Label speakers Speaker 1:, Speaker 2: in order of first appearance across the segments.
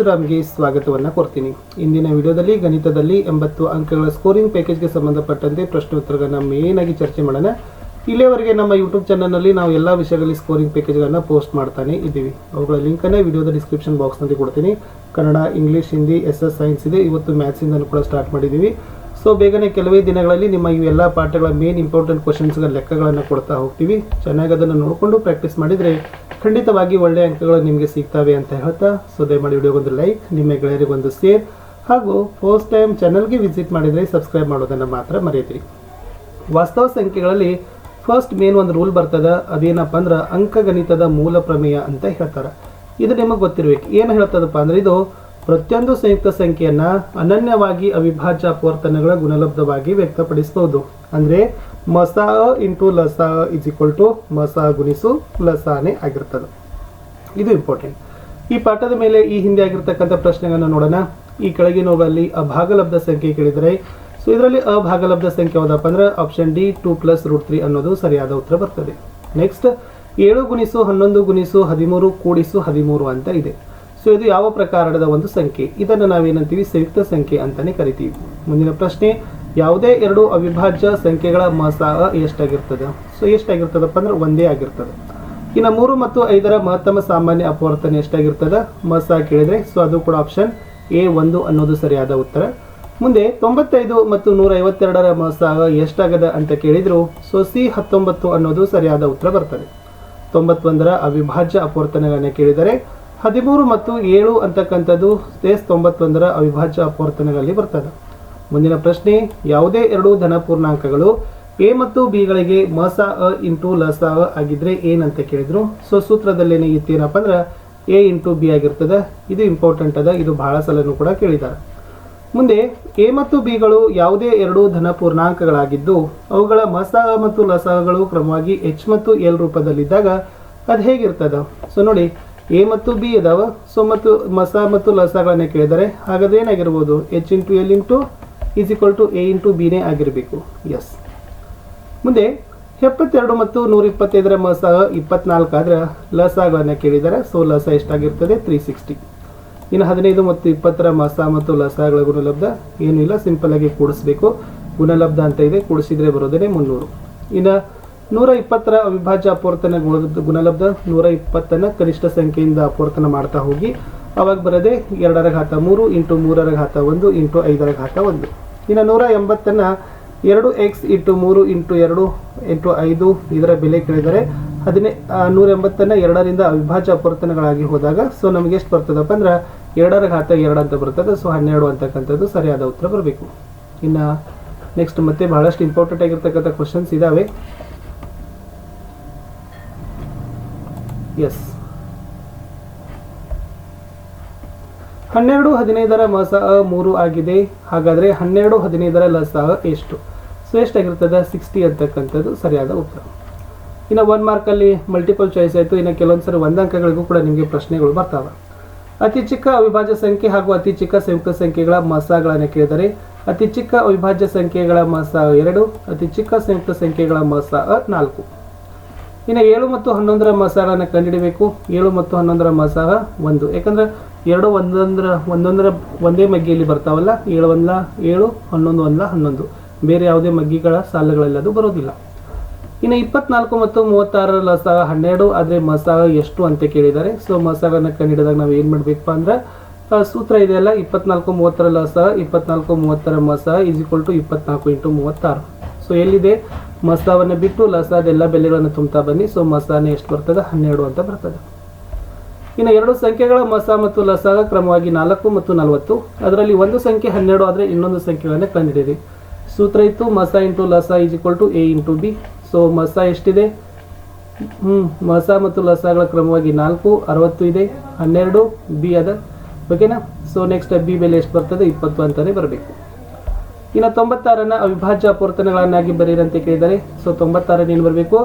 Speaker 1: ಪರಶುರಾಮ್ಗೆ ಸ್ವಾಗತವನ್ನು ಕೊಡ್ತೀನಿ ಇಂದಿನ ವಿಡಿಯೋದಲ್ಲಿ, ಗಣಿತದಲ್ಲಿ ಎಂಬತ್ತು ಅಂಕಗಳ ಸ್ಕೋರಿಂಗ್ ಪ್ಯಾಕೇಜ್ಗೆ ಸಂಬಂಧಪಟ್ಟಂತೆ ಪ್ರಶ್ನೋತ್ತರಗಳನ್ನು ಮೇನ್ ಆಗಿ ಚರ್ಚೆ ಮಾಡೋಣ. ಇಲ್ಲಿಯವರೆಗೆ ನಮ್ಮ ಯೂಟ್ಯೂಬ್ ಚಾನಲ್ನಲ್ಲಿ ನಾವು ಎಲ್ಲ ವಿಷಯಗಳಲ್ಲಿ ಸ್ಕೋರಿಂಗ್ ಪ್ಯಾಕೇಜ್ಗಳನ್ನು ಪೋಸ್ಟ್ ಮಾಡ್ತಾನೆ ಇದ್ದೀವಿ. ಅವುಗಳ ಲಿಂಕನ್ನು ವಿಡಿಯೋದ ಡಿಸ್ಕ್ರಿಪ್ಷನ್ ಬಾಕ್ಸ್ನಲ್ಲಿ ಕೊಡ್ತೀನಿ. Kannada English Hindi S S science ಇದೆ. ಇವತ್ತು ಮ್ಯಾಥ್ಸಿಂದನೂ ಕೂಡ ಸ್ಟಾರ್ಟ್ ಮಾಡಿದ್ದೀವಿ. ಸೊ ಬೇಗನೆ ಕೆಲವೇ ದಿನಗಳಲ್ಲಿ ನಿಮ್ಮ ಈ ಎಲ್ಲ ಪಾಠಗಳ ಮೇನ್ ಇಂಪಾರ್ಟೆಂಟ್ ಕ್ವಶನ್ಸ್ಗಳ ಲೆಕ್ಕಗಳನ್ನು ಕೊಡ್ತಾ ಹೋಗ್ತೀವಿ. ಚೆನ್ನಾಗಿ ಅದನ್ನು ನೋಡಿಕೊಂಡು ಪ್ರಾಕ್ಟೀಸ್ ಮಾಡಿದರೆ ಖಂಡಿತವಾಗಿ ಒಳ್ಳೆಯ ಅಂಕಗಳು ನಿಮಗೆ ಸಿಗ್ತವೆ ಅಂತ ಹೇಳ್ತಾ ಸೊ ದಯಮಾಡಿ ವಿಡಿಯೋಗೊಂದು ಲೈಕ್ ನಿಮ್ಮ ಗೆಳೆಯರಿಗೊಂದು ಶೇರ್ ಹಾಗೂ ಫಸ್ಟ್ ಟೈಮ್ ಚಾನಲ್ಗೆ ವಿಸಿಟ್ ಮಾಡಿದರೆ ಸಬ್ಸ್ಕ್ರೈಬ್ ಮಾಡೋದನ್ನು ಮಾತ್ರ ಮರೆಯದಿರಿ ವಾಸ್ತವ ಸಂಖ್ಯೆಗಳಲ್ಲಿ ಫಸ್ಟ್ ಮೇನ್ ಒಂದು ರೂಲ್ ಬರ್ತದ, ಅದೇನಪ್ಪ ಅಂದ್ರೆ ಅಂಕಗಣಿತದ ಮೂಲ ಪ್ರಮೇಯ ಅಂತ ಹೇಳ್ತಾರೆ. ಇದು ನಿಮಗೆ ಗೊತ್ತಿರಬೇಕು. ಏನು ಹೇಳ್ತದಪ್ಪ ಅಂದ್ರೆ ಇದು ಪ್ರತಿಯೊಂದು ಸಂಯುಕ್ತ ಸಂಖ್ಯೆಯನ್ನ ಅನನ್ಯವಾಗಿ ಅವಿಭಾಜ್ಯ ಅಪವರ್ತನಗಳ ಗುಣಲಬ್ಧವಾಗಿ ವ್ಯಕ್ತಪಡಿಸಬಹುದು ಅಂದರೆ ಮಸ ಇಂಟು ಲಸ ಇಸ್ ಈಕ್ವಲ್ ಟು ಮಸ ಗುಣಿಸು ಲಸಾನೆ ಆಗಿರ್ತದೆ. ಇದು ಇಂಪಾರ್ಟೆಂಟ್ ಈ ಪಾಠದ ಮೇಲೆ ಈ ಹಿಂದೆ ಆಗಿರ್ತಕ್ಕಂಥ ಪ್ರಶ್ನೆಗಳನ್ನು ನೋಡೋಣ. ಈ ಕೆಳಗಿನವುಗಳಲ್ಲಿ ಅಭಾಗಲಬ್ಧ ಸಂಖ್ಯೆ ಕೇಳಿದರೆ ಸೊ ಇದರಲ್ಲಿ ಅಭಾಗಲಬ್ಧ ಸಂಖ್ಯೆ ಯಾವುದಪ್ಪ ಅಂದ್ರೆ option D two plus root three ಅನ್ನೋದು ಸರಿಯಾದ ಉತ್ತರ ಬರ್ತದೆ. ನೆಕ್ಸ್ಟ್ ಏಳು ಗುಣಿಸು ಹನ್ನೊಂದು ಗುಣಿಸು ಹದಿಮೂರು ಕೂಡಿಸು ಹದಿಮೂರು ಅಂತ ಇದೆ. ಸೊ ಇದು ಯಾವ ಪ್ರಕಾರದ ಒಂದು ಸಂಖ್ಯೆ? ಇದನ್ನು ನಾವೇನಂತೀವಿ? ಸಂಯುಕ್ತ ಸಂಖ್ಯೆ ಅಂತಾನೆ ಕರಿತೀವಿ. ಮುಂದಿನ ಪ್ರಶ್ನೆ, ಯಾವುದೇ ಎರಡು ಅವಿಭಾಜ್ಯ ಸಂಖ್ಯೆಗಳ ಮಸ ಎಷ್ಟಾಗಿರ್ತದೆ? ಸೊ ಎಷ್ಟಾಗಿರ್ತದಪ್ಪ ಅಂದ್ರೆ ಒಂದೇ ಆಗಿರ್ತದೆ. ಇನ್ನು ಮೂರು ಮತ್ತು ಐದರ ಮಹತ್ತಮ ಸಾಮಾನ್ಯ ಅಪವರ್ತನೆ ಎಷ್ಟಾಗಿರ್ತದೆ? ಮಸಾ ಕೇಳಿದ್ರೆ ಸೊ ಅದು ಕೂಡ ಆಪ್ಷನ್ ಎ ಒಂದು ಅನ್ನೋದು ಸರಿಯಾದ ಉತ್ತರ. ಮುಂದೆ, ತೊಂಬತ್ತೈದು ಮತ್ತು ನೂರ ಐವತ್ತೆರಡರ ಮಸ ಎಷ್ಟಾಗದ ಅಂತ ಕೇಳಿದ್ರು ಸೊ ಸಿ ಹತ್ತೊಂಬತ್ತು ಅನ್ನೋದು ಸರಿಯಾದ ಉತ್ತರ ಬರ್ತದೆ. ತೊಂಬತ್ತೊಂದರ ಅವಿಭಾಜ್ಯ ಅಪವರ್ತನೆಗಳನ್ನು ಕೇಳಿದರೆ ಹದಿಮೂರು ಮತ್ತು ಏಳು ಅಂತಕ್ಕಂಥದ್ದು ಸ್ಪೇಸ್ ತೊಂಬತ್ತೊಂದರ ಅವಿಭಾಜ್ಯ ಅಪವರ್ತನಗಳಲ್ಲಿ ಬರ್ತದೆ. ಮುಂದಿನ ಪ್ರಶ್ನೆ, ಯಾವುದೇ ಎರಡು ಧನ ಪೂರ್ಣಾಂಕಗಳು ಎ ಮತ್ತು ಬಿಗಳಿಗೆ ಮಸ ಅ ಇಂಟು ಲಸ ಅ ಆಗಿದ್ರೆ ಏನಂತ ಕೇಳಿದ್ರು? ಸೊ ಸೂತ್ರದಲ್ಲೇನೇ ಇತ್ತೇನಪ್ಪ ಅಂದ್ರೆ ಎ ಇಂಟು ಬಿ ಆಗಿರ್ತದೆ. ಇದು ಇಂಪಾರ್ಟೆಂಟ್ ಅದ, ಇದು ಬಹಳ ಸಲನೂ ಕೂಡ ಕೇಳಿದ್ದಾರೆ. ಮುಂದೆ, ಎ ಮತ್ತು ಬಿಗಳು ಯಾವುದೇ ಎರಡು ಧನ ಪೂರ್ಣಾಂಕಗಳಾಗಿದ್ದು ಅವುಗಳ ಮಸ ಮತ್ತು ಲಸಗಳು ಕ್ರಮವಾಗಿ ಎಚ್ ಮತ್ತು ಎಲ್ ರೂಪದಲ್ಲಿದ್ದಾಗ ಅದು ಹೇಗಿರ್ತದ? ಸೊ ನೋಡಿ ಎ ಮತ್ತು ಬಿ ಇದಾವೆ. ಸೊ ಮತ್ತು ಮಸ ಮತ್ತು ಲಸಗಳನ್ನ ಕೇಳಿದರೆ ಹಾಗಾದ್ರೆ ಏನಾಗಿರ್ಬೋದು? H into L into is equal to A into ಬಿನೇ ಆಗಿರಬೇಕು. ಎಸ್ ಮುಂದೆ ಎಪ್ಪತ್ತೆರಡು ಮತ್ತು ನೂರ ಇಪ್ಪತ್ತೈದರ ಮಸ ಇಪ್ಪತ್ನಾಲ್ಕು ಆದರೆ ಲಸಗಳನ್ನ ಕೇಳಿದರೆ, ಸೊ ಲಸ ಎಷ್ಟಾಗಿರ್ತದೆ? ತ್ರೀ ಸಿಕ್ಸ್ಟಿ ಇನ್ನು ಹದಿನೈದು ಮತ್ತು ಇಪ್ಪತ್ತರ ಮಸ ಮತ್ತು ಲಸಗಳ ಗುಣಲಬ್ಧ ಏನೂ ಇಲ್ಲ. ಸಿಂಪಲ್ ಆಗಿ ಕೂಡಿಸ್ಬೇಕು. ಗುಣಲಬ್ಧ ಅಂತ ಇದೆ. ಕೂಡಿಸಿದ್ರೆ ಬರೋದೇ ಮುನ್ನೂರು. ಇನ್ನು ನೂರ ಇಪ್ಪತ್ತರ ಅವಿಭಾಜ್ಯ ಅಪವರ್ತನ ಗುಣ ಗುಣಲಬ್ಧ ನೂರ ಇಪ್ಪತ್ತನ್ನು ಕನಿಷ್ಠ ಸಂಖ್ಯೆಯಿಂದ ಅಪವರ್ತನ ಮಾಡ್ತಾ ಹೋಗಿ. ಅವಾಗ ಬರದೆ ಎರಡರ ಘಾತ ಮೂರು ಇಂಟು ಮೂರರ ಘಾತ ಒಂದು ಇಂಟು ಐದರ ಘಾತ ಒಂದು. ಇನ್ನು ನೂರ ಎಂಬತ್ತನ್ನು ಎರಡು ಎಕ್ಸ್ ಇಂಟು ಮೂರು ಇಂಟು ಎರಡು ಇಂಟು ಐದು ಇದರ ಬೆಲೆ ಕೇಳಿದರೆ ಹದಿನೈ ನೂರ ಎಂಬತ್ತನ್ನು ಎರಡರಿಂದ ಅವಿಭಾಜ್ಯ ಅಪವರ್ತನಗಳಾಗಿ ಹೋದಾಗ ಸೊ ನಮಗೆ ಎಷ್ಟು ಬರ್ತದಪ್ಪ ಅಂದ್ರೆ ಎರಡರ ಘಾತ ಎರಡು ಅಂತ ಬರ್ತದೆ. ಸೊ ಹನ್ನೆರಡು ಅಂತಕ್ಕಂಥದ್ದು ಸರಿಯಾದ ಉತ್ತರ ಬರಬೇಕು. ಇನ್ನು ನೆಕ್ಸ್ಟ್ ಮತ್ತೆ ಬಹಳಷ್ಟು ಇಂಪಾರ್ಟೆಂಟ್ ಆಗಿರ್ತಕ್ಕಂಥ ಕ್ವಶನ್ಸ್ ಇದಾವೆ. ಎಸ್ ಹನ್ನೆರಡು ಹದಿನೈದರ ಮಸ ಮೂರು ಆಗಿದೆ. ಹಾಗಾದ್ರೆ ಹನ್ನೆರಡು ಹದಿನೈದರ ಲಸ ಎಷ್ಟು? ಸೊ ಎಷ್ಟಾಗಿರ್ತದೆ? ಸಿಕ್ಸ್ಟಿ ಅಂತಕ್ಕಂಥದ್ದು ಸರಿಯಾದ ಉತ್ತರ. ಇನ್ನು ಒನ್ ಮಾರ್ಕಲ್ಲಿ ಮಲ್ಟಿಪಲ್ ಚಾಯ್ಸ್ ಆಯಿತು. ಇನ್ನು ಕೆಲವೊಂದು ಸರಿ ಕೂಡ ನಿಮಗೆ ಪ್ರಶ್ನೆಗಳು ಬರ್ತಾವೆ. ಅತಿ ಚಿಕ್ಕ ಅವಿಭಾಜ್ಯ ಸಂಖ್ಯೆ ಹಾಗೂ ಅತಿ ಚಿಕ್ಕ ಸಂಯುಕ್ತ ಸಂಖ್ಯೆಗಳ ಮಸಗಳನ್ನು ಕೇಳಿದರೆ, ಅತಿ ಚಿಕ್ಕ ಅವಿಭಾಜ್ಯ ಸಂಖ್ಯೆಗಳ ಮಸ ಎರಡು, ಅತಿ ಚಿಕ್ಕ ಸಂಯುಕ್ತ ಸಂಖ್ಯೆಗಳ ಮಸ ನಾಲ್ಕು. ಇನ್ನು ಏಳು ಮತ್ತು ಹನ್ನೊಂದರ ಮಸಾಲನ ಕಂಡುಹಿಡಬೇಕು. ಏಳು ಮತ್ತು ಹನ್ನೊಂದರ ಮಸಾಲ ಒಂದು. ಯಾಕಂದ್ರೆ ಎರಡು ಒಂದೊಂದರ ಒಂದೊಂದರ ಒಂದೇ ಮಗ್ಗಿಯಲ್ಲಿ ಬರ್ತಾವಲ್ಲ, ಏಳು ಒಂದ ಏಳು, ಹನ್ನೊಂದು ಒಂದ ಹನ್ನೊಂದು. ಬೇರೆ ಯಾವುದೇ ಮಗ್ಗಿಗಳ ಸಾಲುಗಳಲ್ಲಿ ಅದು ಬರೋದಿಲ್ಲ. ಇನ್ನು ಇಪ್ಪತ್ನಾಲ್ಕು ಮತ್ತು ಮೂವತ್ತಾರರ ಲಸಾಲ ಹನ್ನೆರಡು, ಆದರೆ ಮಸಾಲ ಎಷ್ಟು ಅಂತ ಕೇಳಿದ್ದಾರೆ. ಸೊ ಮಸಾಲನ ಕಂಡುಹಿಡಿದಾಗ ನಾವು ಏನು ಮಾಡಬೇಕಪ್ಪ ಅಂದ್ರೆ ಸೂತ್ರ ಇದೆಯಲ್ಲ ಇಪ್ಪತ್ನಾಲ್ಕು ಮೂವತ್ತರ ಲಸಾಲ ಇಪ್ಪತ್ನಾಲ್ಕು ಮೂವತ್ತರ ಮಸಾಲ, ಈಸ್ ಈಕ್ವಲ್ ಟು ಇಪ್ಪತ್ನಾಲ್ಕು ಇಂಟು ಮೂವತ್ತಾರು. ಸೊ ಎಲ್ಲಿದೆ? ಮಸಾವನ್ನು ಬಿಟ್ಟು ಲಸಾದ ಎಲ್ಲ ಬೆಲೆಗಳನ್ನು ತುಂಬ್ತಾ ಬನ್ನಿ. ಸೊ ಮಸಾನೆ ಎಷ್ಟು ಬರ್ತದೆ? ಹನ್ನೆರಡು ಅಂತ ಬರ್ತದೆ. ಇನ್ನು ಎರಡು ಸಂಖ್ಯೆಗಳ ಮಸ ಮತ್ತು ಲಸ ಕ್ರಮವಾಗಿ ನಾಲ್ಕು ಮತ್ತು ನಲವತ್ತು. ಅದರಲ್ಲಿ ಒಂದು ಸಂಖ್ಯೆ ಹನ್ನೆರಡು ಆದರೆ ಇನ್ನೊಂದು ಸಂಖ್ಯೆಗಳನ್ನು ಕಂಡುಹಿಡಿಯಿರಿ ಸೂತ್ರ ಇತ್ತು ಮಸ into ಲಸ is equal to A into B. So ಮಸ ಎಷ್ಟಿದೆ? ಹ್ಞೂ ಮಸಾ ಮತ್ತು ಲಸಗಳ ಕ್ರಮವಾಗಿ ನಾಲ್ಕು, ಅರವತ್ತು ಇದೆ. ಹನ್ನೆರಡು, ಬಿ ಅದ ಓಕೆನಾ? ಸೊ ನೆಕ್ಸ್ಟ್ ಬಿ ಬೆಲೆ ಎಷ್ಟು ಬರ್ತದೆ? ಇಪ್ಪತ್ತು ಅಂತಲೇ ಬರಬೇಕು. ಇನ್ನು ತೊಂಬತ್ತಾರನ್ನ ಅವಿಭಾಜ್ಯ ಅಪವರ್ತನಗಳನ್ನಾಗಿ ಬರೀರಂತೆ ಕೇಳಿದರೆ ಸೊ ತೊಂಬತ್ತಾರನ್ನ ಬರಬೇಕು?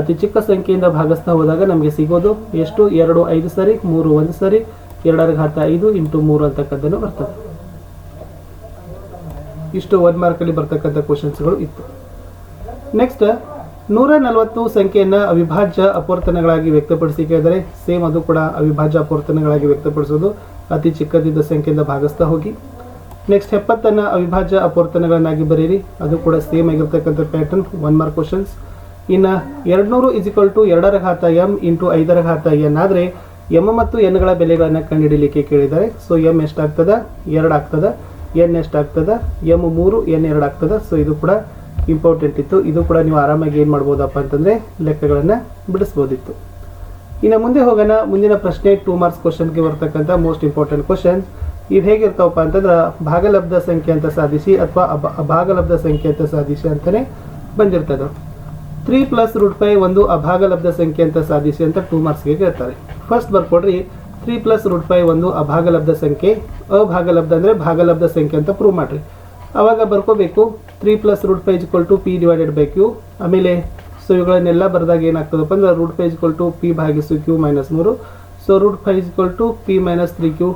Speaker 1: ಅತಿ ಚಿಕ್ಕ ಸಂಖ್ಯೆಯಿಂದ ಭಾಗಿಸ್ತಾ ಹೋದಾಗ ನಮಗೆ ಸಿಗೋದು ಎಷ್ಟು? ಎರಡು, ಐದು ಸರಿ, ಮೂರು, ಒಂದು ಸರಿ, ಎರಡರ ಘಾತ ಐದು ಇಂಟು ಮೂರು ಅಂತಕ್ಕಂಥದ್ದು ಬರ್ತದೆ. ಇಷ್ಟು ಒನ್ ಮಾರ್ಕಲ್ಲಿ ಬರ್ತಕ್ಕಂಥ ಕ್ವಶನ್ಸ್ಗಳು ಇತ್ತು. ನೆಕ್ಸ್ಟ್ ನೂರ ನಲವತ್ತು ಸಂಖ್ಯೆಯನ್ನು ಅವಿಭಾಜ್ಯ ಅಪವರ್ತನಗಳಾಗಿ ವ್ಯಕ್ತಪಡಿಸಿ ಕೇಳಿದರೆ ಸೇಮ್ ಅದು ಕೂಡ ಅವಿಭಾಜ್ಯ ಅಪವರ್ತನಗಳಾಗಿ ವ್ಯಕ್ತಪಡಿಸೋದು. ಅತಿ ಚಿಕ್ಕದಿದ್ದ ಸಂಖ್ಯೆಯಿಂದ ಭಾಗಿಸ್ತಾ ಹೋಗಿ. ನೆಕ್ಸ್ಟ್ ಎಪ್ಪತ್ತನ್ನು ಅವಿಭಾಜ್ಯ ಅಪವರ್ತನಗಳನ್ನಾಗಿ ಬರೀರಿ ಅದು ಕೂಡ ಸೇಮ್ ಆಗಿರ್ತಕ್ಕಂಥ ಪ್ಯಾಟರ್ನ್ ಒನ್ ಮಾರ್ಕ್ ಕ್ವಶನ್ಸ್ ಇನ್ನು ಎರಡುನೂರು ಇಜಿಕಲ್ ಟು ಎರಡರ ಘಾತ ಎಂ ಇಂಟು ಐದರ ಘಾತ ಎನ್ ಆದರೆ ಎಂ ಮತ್ತು ಎನ್ಗಳ ಬೆಲೆಗಳನ್ನು ಕಂಡುಹಿಡಲಿಕ್ಕೆ ಕೇಳಿದ್ದಾರೆ. ಸೊ ಎಂ ಎಷ್ಟಾಗ್ತದ? ಎರಡು ಆಗ್ತದ. ಎನ್ ಎಷ್ಟಾಗ್ತದ? ಎಂ ಮೂರು ಎನ್ ಎರಡು ಆಗ್ತದ. ಸೊ ಇದು ಕೂಡ ಇಂಪಾರ್ಟೆಂಟ್ ಇತ್ತು. ಇದು ಕೂಡ ನೀವು ಆರಾಮಾಗಿ ಏನು ಮಾಡ್ಬೋದಪ್ಪ ಅಂತಂದರೆ ಲೆಕ್ಕಗಳನ್ನು ಬಿಡಿಸ್ಬೋದಿತ್ತು. ಇನ್ನು ಮುಂದೆ ಹೋಗೋಣ. ಮುಂದಿನ ಪ್ರಶ್ನೆ ಟೂ ಮಾರ್ಕ್ಸ್ ಕ್ವಶನ್ಗೆ ಬರ್ತಕ್ಕಂಥ ಮೋಸ್ಟ್ ಇಂಪಾರ್ಟೆಂಟ್ ಕ್ವಶನ್ಸ್ ಇದು ಹೇಗಿರ್ತಾವಪ್ಪ ಅಂತಂದ್ರೆ ಭಾಗಲಬ್ಧ ಸಂಖ್ಯೆ ಅಂತ ಸಾಧಿಸಿ ಅಥವಾ ಅಭ ಅಭಾಗಲಬ್ಧ ಸಂಖ್ಯೆ ಅಂತ ಸಾಧಿಸಿ ಅಂತಲೇ ಬಂದಿರ್ತದೆ. ತ್ರೀ ಪ್ಲಸ್ ರೂಟ್ ಫೈ ಒಂದು ಅಭಾಗಲಬ್ಧ ಸಂಖ್ಯೆ ಅಂತ ಸಾಧಿಸಿ ಅಂತ ಟೂ ಮಾರ್ಕ್ಸ್ಗೆ ಕೇಳ್ತಾರೆ ಫಸ್ಟ್ ಬರ್ಕೊಡ್ರಿ, ತ್ರೀ ಪ್ಲಸ್ ರೂಟ್ ಫೈ ಒಂದು ಅಭಾಗಲಬ್ಧ ಸಂಖ್ಯೆ, ಅಭಾಗಲಬ್ಧ ಅಂದರೆ ಭಾಗಲಬ್ಧ ಸಂಖ್ಯೆ ಅಂತ ಪ್ರೂವ್ ಮಾಡಿರಿ. ಅವಾಗ ಬರ್ಕೋಬೇಕು, three plus root five equal to P divided by Q, ಆಮೇಲೆ ಸೊ ಇವುಗಳನ್ನೆಲ್ಲ ಬರೆದಾಗ ಏನಾಗ್ತದಪ್ಪ ಅಂದ್ರೆ root five equal to P ಭಾಗಿಸು ಕ್ಯೂ ಮೈನಸ್ ಮೂರು, so root five equal to P minus three Q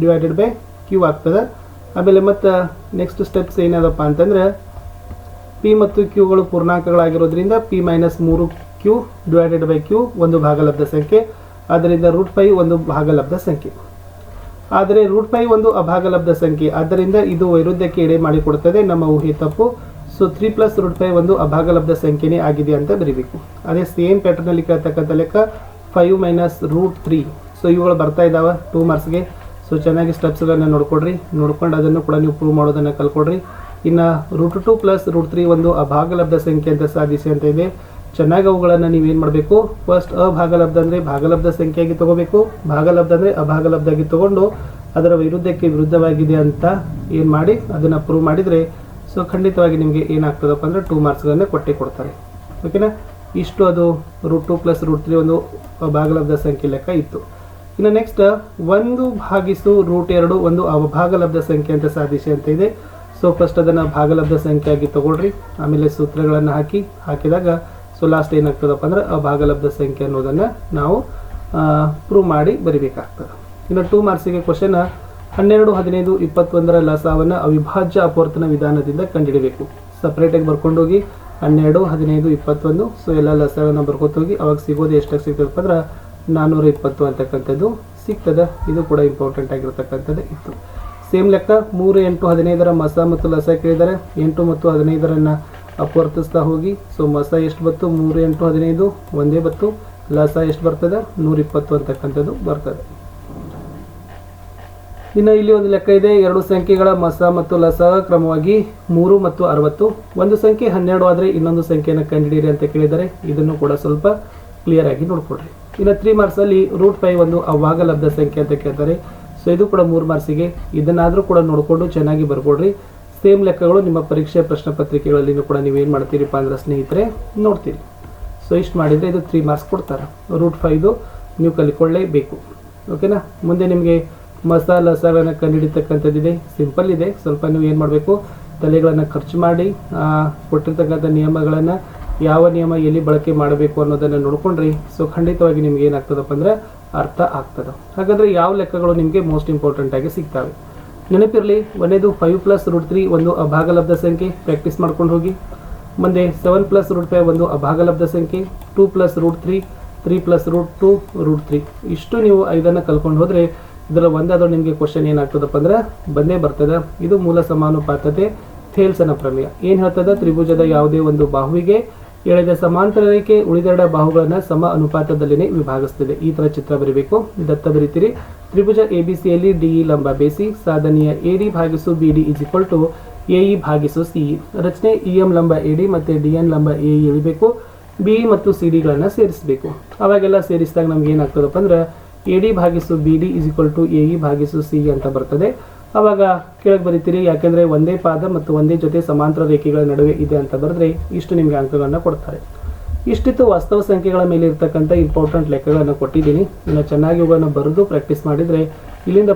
Speaker 1: divided by Q ಆಗ್ತದೆ. ಆಮೇಲೆ ಮತ್ತು ನೆಕ್ಸ್ಟ್ ಸ್ಟೆಪ್ಸ್ ಏನದಪ್ಪ ಅಂತಂದ್ರೆ ಪಿ ಮತ್ತು ಕ್ಯೂಗಳು ಪೂರ್ಣಾಂಕಗಳಾಗಿರೋದ್ರಿಂದ ಪಿ ಮೈನಸ್ ಮೂರು ಕ್ಯೂ ಡಿವೈಡೆಡ್ ಬೈ ಕ್ಯೂ ಒಂದು ಭಾಗಲಬ್ಧ ಸಂಖ್ಯೆ. ಆದ್ದರಿಂದ ರೂಟ್ ಫೈ ಒಂದು ಭಾಗಲಬ್ಧ ಸಂಖ್ಯೆ. ಆದರೆ ರೂಟ್ ಫೈ ಒಂದು ಅಭಾಗಲಬ್ಧ ಸಂಖ್ಯೆ. ಆದ್ದರಿಂದ ಇದು ವೈರುಧ್ಯಕ್ಕೆ ಎಡೆ ಮಾಡಿಕೊಡುತ್ತದೆ ನಮ್ಮ ಊಹೆ ತಪ್ಪು. So three plus root five ಒಂದು ಅಭಾಗಲಬ್ಧ ಸಂಖ್ಯೆನೇ ಆಗಿದೆ ಅಂತ ಬರೀಬೇಕು. ಅದೇ ಸೇಮ್ ಪ್ಯಾಟರ್ನಲ್ಲಿ ಕೇಳ್ತಕ್ಕಂಥ ಲೆಕ್ಕ five minus root three so ಇವುಗಳು ಬರ್ತಾ ಇದ್ದಾವೆ ಟೂ ಮಾರ್ಕ್ಸ್ಗೆ ಸೊ ಚೆನ್ನಾಗಿ ಸ್ಟೆಪ್ಸ್ಗಳನ್ನು ನೋಡ್ಕೊಡ್ರಿ. ನೋಡ್ಕೊಂಡು ಅದನ್ನು ಕೂಡ ನೀವು ಪ್ರೂವ್ ಮಾಡೋದನ್ನು ಕಲ್ಕೊಡ್ರಿ. ಇನ್ನು root two plus root three ಒಂದು ಅಭಾಗಲಬ್ಧ ಸಂಖ್ಯೆ ಅಂತ ಸಾಧಿಸಿ ಅಂತ ಇದೆ. ಚೆನ್ನಾಗಿ ಅವುಗಳನ್ನು ನೀವೇನು ಮಾಡಬೇಕು? ಫಸ್ಟ್ ಅಭಾಗಲಬ್ಧ ಅಂದರೆ ಭಾಗಲಬ್ಧ ಸಂಖ್ಯೆಯಾಗಿ ತಗೋಬೇಕು. ಭಾಗಲಬ್ಧ ಅಂದರೆ ಅಭಾಗಲಬ್ಧಾಗಿ ತಗೊಂಡು ಅದರ ವಿರುದ್ಧಕ್ಕೆ ವಿರುದ್ಧವಾಗಿದೆ ಅಂತ ಏನು ಮಾಡಿ ಅದನ್ನು ಪ್ರೂವ್ ಮಾಡಿದರೆ ಸೊ ಖಂಡಿತವಾಗಿ ನಿಮಗೆ ಏನಾಗ್ತದಪ್ಪ ಅಂದರೆ ಟೂ ಮಾರ್ಕ್ಸ್ಗಳನ್ನೇ ಕೊಟ್ಟೆ ಕೊಡ್ತಾರೆ. ಓಕೆನಾ ಇಷ್ಟು ಅದು root two plus root three ಒಂದು ಭಾಗಲಬ್ಧ ಸಂಖ್ಯೆ ಲೆಕ್ಕ ಇತ್ತು. ಇನ್ನು ನೆಕ್ಸ್ಟ್ ಒಂದು ಭಾಗಿಸು ರೂಟ್ ಎರಡು, ಒಂದು ಅವಭಾಗಲಬ್ಧ ಸಂಖ್ಯೆ ಅಂತ ಸಾಧಿಸಿ ಅಂತ ಇದೆ. ಸೊ ಫಸ್ಟ್ ಅದನ್ನು ಭಾಗಲಬ್ಧ ಆಗಿ ತಗೊಳ್ರಿ. ಆಮೇಲೆ ಸೂತ್ರಗಳನ್ನು ಹಾಕಿ, ಹಾಕಿದಾಗ ಸೊ ಲಾಸ್ಟ್ ಏನಾಗ್ತದಪ್ಪ ಅಂದ್ರೆ ಅಭಾಗಲಬ್ಧ ಸಂಖ್ಯೆ ಅನ್ನೋದನ್ನು ನಾವು ಪ್ರೂವ್ ಮಾಡಿ ಬರಿಬೇಕಾಗ್ತದೆ. ಇನ್ನು ಟೂ ಮಾರ್ಕ್ಸಿಗೆ ಕ್ವಶನ್ ಹನ್ನೆರಡು, ಹದಿನೈದು, ಇಪ್ಪತ್ತೊಂದರ ಲಸಾವನ್ನು ಅವಿಭಾಜ್ಯ ಅಪವರ್ತನ ವಿಧಾನದಿಂದ ಕಂಡುಹಿಡಬೇಕು. ಸಪ್ರೇಟಾಗಿ ಬರ್ಕೊಂಡೋಗಿ, ಹನ್ನೆರಡು, ಹದಿನೈದು, ಇಪ್ಪತ್ತೊಂದು ಸೊ ಎಲ್ಲ ಲಸವನ್ನು ಬರ್ಕೊತೋಗಿ ಅವಾಗ ಸಿಗೋದು ಎಷ್ಟಾಗಿ ಸಿಗ್ತದಪ್ಪ ಅಂದ್ರೆ ನಾನ್ನೂರ ಇಪ್ಪತ್ತು ಅಂತಕ್ಕಂಥದ್ದು ಸಿಗ್ತದೆ. ಇದು ಕೂಡ ಇಂಪಾರ್ಟೆಂಟ್ ಆಗಿರತಕ್ಕಂಥದ್ದು. ಇತ್ತು. ಸೇಮ್ ಲೆಕ್ಕ ಮೂರು, ಎಂಟು, ಹದಿನೈದರ ಮಸ ಮತ್ತು ಲಸ ಕೇಳಿದರೆ ಎಂಟು ಮತ್ತು ಹದಿನೈದರನ್ನು ಅಪವರ್ತಿಸ್ತಾ ಹೋಗಿ. ಸೊ ಮಸ ಎಷ್ಟು ಬತ್ತು? ಮೂರು, ಎಂಟು, ಹದಿನೈದು, ಒಂದೇ ಬತ್ತು. ಲಸ ಎಷ್ಟು ಬರ್ತದೆ? ನೂರಿಪ್ಪತ್ತು ಅಂತಕ್ಕಂಥದ್ದು ಬರ್ತದೆ. ಇನ್ನು ಇಲ್ಲಿ ಒಂದು ಲೆಕ್ಕ ಇದೆ. ಎರಡು ಸಂಖ್ಯೆಗಳ ಮಸ ಮತ್ತು ಲಸ ಕ್ರಮವಾಗಿ ಮೂರು ಮತ್ತು ಅರವತ್ತು. ಒಂದು ಸಂಖ್ಯೆ ಹನ್ನೆರಡು ಆದರೆ ಇನ್ನೊಂದು ಸಂಖ್ಯೆಯನ್ನು ಕಂಡುಹಿಡಿಯಿರಿ ಅಂತ ಕೇಳಿದರೆ ಇದನ್ನು ಕೂಡ ಸ್ವಲ್ಪ ಕ್ಲಿಯರ್ ಆಗಿ ನೋಡ್ಕೊಡ್ರಿ ಇನ್ನು ತ್ರೀ ಮಾರ್ಕ್ಸಲ್ಲಿ ರೂಟ್ ಫೈವ್ ಒಂದು ಅವಾಗ ಲಬ್ಧ ಸಂಖ್ಯೆ ಅಂತ ಕೇಳ್ತಾರೆ. ಸೊ ಇದು ಕೂಡ ಮೂರು ಮಾರ್ಕ್ಸಿಗೆ ಇದನ್ನಾದರೂ ಕೂಡ ನೋಡಿಕೊಂಡು ಚೆನ್ನಾಗಿ ಬರ್ಕೊಡ್ರಿ. ಸೇಮ್ ಲೆಕ್ಕಗಳು ನಿಮ್ಮ ಪರೀಕ್ಷೆ ಪ್ರಶ್ನೆ ಪತ್ರಿಕೆಗಳಲ್ಲಿನೂ ಕೂಡ ಏನು ಮಾಡ್ತೀರಿಪ್ಪ ಅಂದ್ರೆ ಸ್ನೇಹಿತರೆ, ನೋಡ್ತೀರಿ. ಸೊ ಇಷ್ಟು ಮಾಡಿದರೆ ಇದು ತ್ರೀ ಮಾರ್ಕ್ಸ್ ಕೊಡ್ತಾರೆ. ರೂಟ್ ಫೈದು ನೀವು ಕಲಿಕೊಳ್ಳೇಬೇಕು. ಓಕೆನಾ ಮುಂದೆ ನಿಮಗೆ ಮಸಾಲ ಲಸಗಳನ್ನು ಕಂಡುಹಿಡಿತಕ್ಕಂಥದ್ದಿದೆ ಸಿಂಪಲ್ ಇದೆ. ಸ್ವಲ್ಪ ನೀವು ಏನು ಮಾಡಬೇಕು? ತಲೆಗಳನ್ನು ಖರ್ಚು ಮಾಡಿ ಕೊಟ್ಟಿರ್ತಕ್ಕಂಥ ನಿಯಮಗಳನ್ನು ಯಾವ ನಿಯಮ ಎಲ್ಲಿ ಬಳಕೆ ಮಾಡಬೇಕು ಅನ್ನೋದನ್ನು ನೋಡ್ಕೊಂಡ್ರಿ. ಸೊ ಖಂಡಿತವಾಗಿ ನಿಮ್ಗೆ ಏನಾಗ್ತದಪ್ಪ ಅಂದ್ರೆ ಅರ್ಥ ಆಗ್ತದೆ. ಹಾಗಾದರೆ ಯಾವ ಲೆಕ್ಕಗಳು ನಿಮಗೆ ಮೋಸ್ಟ್ ಇಂಪಾರ್ಟೆಂಟ್ ಆಗಿ ಸಿಗ್ತವೆ? ನೆನಪಿರಲಿ, ಒಂದೇದು ಫೈವ್ ಪ್ಲಸ್ ರೂಟ್ ತ್ರೀ ಒಂದು ಅಭಾಗಲಬ್ಧ ಸಂಖ್ಯೆ. ಪ್ರಾಕ್ಟೀಸ್ ಮಾಡ್ಕೊಂಡು ಹೋಗಿ. ಮುಂದೆ ಸೆವೆನ್ ಪ್ಲಸ್ ರೂಟ್ ಫೈವ್ ಒಂದು ಅಭಾಗಲಬ್ಧ ಸಂಖ್ಯೆ. Two plus root three three plus root two root three ಇಷ್ಟು ನೀವು ಐದನ್ನು ಕಲ್ಕೊಂಡು ಹೋದರೆ ಇದರ ಒಂದಾದ್ರೂ ನಿಮಗೆ ಕ್ವಶನ್ ಏನಾಗ್ತದಪ್ಪ ಅಂದ್ರೆ ಬಂದೇ ಬರ್ತದೆ. ಇದು ಮೂಲ ಸಮಾನುಪಾತತೆ, ಥೇಲ್ಸನ ಪ್ರಮೇಯ. ಏನು ಹೇಳ್ತದೆ? ತ್ರಿಭುಜದ ಯಾವುದೇ ಒಂದು ಬಾಹುವಿಗೆ ಎಳೆದ ಸಮಾಂತರ ರೇಖೆ ಉಳಿದೆರಡ ಬಾಹುಗಳನ್ನು ಸಮ ಅನುಪಾತದಲ್ಲಿನೇ ವಿಭಾಗಿಸುತ್ತದೆ ಈ ತರ ಚಿತ್ರ ಬರೀಬೇಕು. ದತ್ತ ಬರೀತೀರಿ. ತ್ರಿಭುಜ ಎ ಬಿ ಸಿಯಲ್ಲಿ ಡಿ ಇ ಲಂಬ ಬೇಸಿ, ಸಾಧನೆಯ ಎ ಡಿ ಭಾಗಿಸು B D is equal to A E ಭಾಗಿಸು ಸಿ ರಚನೆ ಇ ಎಂ ಲಂಬ ಎ ಡಿ ಮತ್ತು ಡಿ ಎನ್ ಲಂಬ ಎ ಇಳಿಬೇಕು ಬಿ ಮತ್ತು ಸಿ ಡಿಗಳನ್ನು ಸೇರಿಸಬೇಕು. ಅವಾಗೆಲ್ಲ ಸೇರಿಸಿದಾಗ ನಮ್ಗೆ ಏನಾಗ್ತದಪ್ಪ ಅಂದ್ರೆ ಎ ಡಿ ಭಾಗಿಸು B D is equal to A E ಭಾಗಿಸು ಸಿ ಅಂತ ಬರ್ತದೆ. ಅವಾಗ ಕೆಳಗೆ ಬರೀತೀರಿ, ಯಾಕೆಂದರೆ ಒಂದೇ ಪಾದ ಮತ್ತು ಒಂದೇ ಜೊತೆ ಸಮಾಂತರ ರೇಖೆಗಳ ನಡುವೆ ಇದೆ ಅಂತ ಬರೆದ್ರೆ ಇಷ್ಟು ನಿಮಗೆ ಅಂಕಗಳನ್ನು ಕೊಡ್ತಾರೆ. ಇಷ್ಟಿತ್ತು ವಾಸ್ತವ ಸಂಖ್ಯೆಗಳ ಮೇಲೆ ಇರ್ತಕ್ಕಂಥ ಇಂಪಾರ್ಟೆಂಟ್ ಲೆಕ್ಕಗಳನ್ನು ಕೊಟ್ಟಿದ್ದೀನಿ. ಇನ್ನು ಚೆನ್ನಾಗಿ ಇವುಗಳನ್ನು ಬರೆದು ಪ್ರಾಕ್ಟೀಸ್ ಮಾಡಿದರೆ ಇಲ್ಲಿಂದ